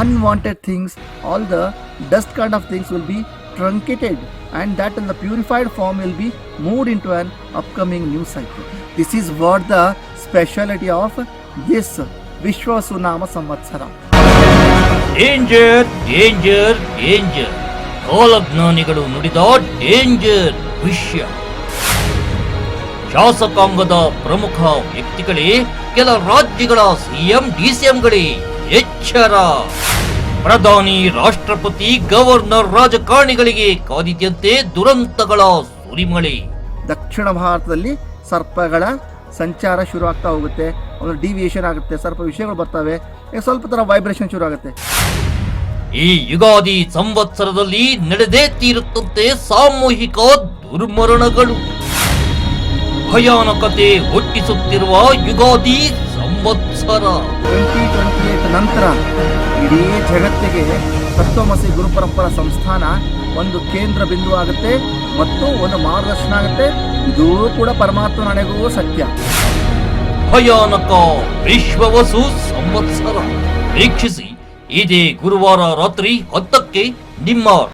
unwanted things, all the dust kind of things will be truncated and that in the purified form will be moved into an upcoming new cycle. This is what the speciality of this Vishwa Sunama Samvatsara. Danger, danger, danger danger danger ಕಾಲಜ್ಞಾನಿಗಳು ನುಡಿದ danger ವಿಷಯ ಶಾಸಕಾಂಗದ ಪ್ರಮುಖ ವ್ಯಕ್ತಿಗಳೇ ಕೆಲ ರಾಜ್ಯಗಳ CM ಡಿಸಿಎಂಗಳೇ ಎಚ್ಚರ ಪ್ರಧಾನಿ ರಾಷ್ಟ್ರಪತಿ governor ರಾಜಕಾರಣಿಗಳಿಗೆ ಕಾದಿದ್ದಂತೆ ದುರಂತಗಳ ಸುರಿಮಳೆ. ದಕ್ಷಿಣ ಭಾರತದಲ್ಲಿ ಸರ್ಪಗಳ ಸಂಚಾರ ಶುರು ಆಗ್ತಾ ಹೋಗುತ್ತೆ. ಒಂದು ಡಿವಿಯೇಷನ್ ಆಗುತ್ತೆ ಸರ್ಪ ವಿಷಯಗಳು ಬರ್ತವೆ. ಸ್ವಲ್ಪ ತರ ವೈಬ್ರೇಷನ್ ಶುರು ಆಗುತ್ತೆ. ಈ ಯುಗಾದಿ ಸಂವತ್ಸರದಲ್ಲಿ ನಡೆದೇ ತೀರುತ್ತಂತೆ ಸಾಮೂಹಿಕ ದುರ್ಮರಣಗಳು. ಭಯಾನಕತೆ ಹುಟ್ಟಿಸುತ್ತಿರುವ ಯುಗಾದಿ ಸಂವತ್ಸರ. ಟ್ವೆಂಟಿ ಟ್ವೆಂಟಿ ಏಟ್ ನಂತರ ಇಡೀ ಜಗತ್ತಿಗೆ ತತ್ವಮಸಿ ಗುರುಪರಂಪರ ಸಂಸ್ಥಾನ ಒಂದು ಕೇಂದ್ರ ಬಿಂದು ಆಗುತ್ತೆ ಮತ್ತು ಒಂದು ಮಾರ್ಗದರ್ಶನ ಆಗುತ್ತೆ. ಇದು ಕೂಡ ಪರಮಾತ್ಮ ನನಗೂ ಸತ್ಯ. ಭಯಾನಕ ವಿಶ್ವವಸು ಸಂವತ್ಸರ. ವೀಕ್ಷಿಸಿ ಇದೇ ಗುರುವಾರ ರಾತ್ರಿ ಹತ್ತಕ್ಕೆ ನಿಮ್ಮ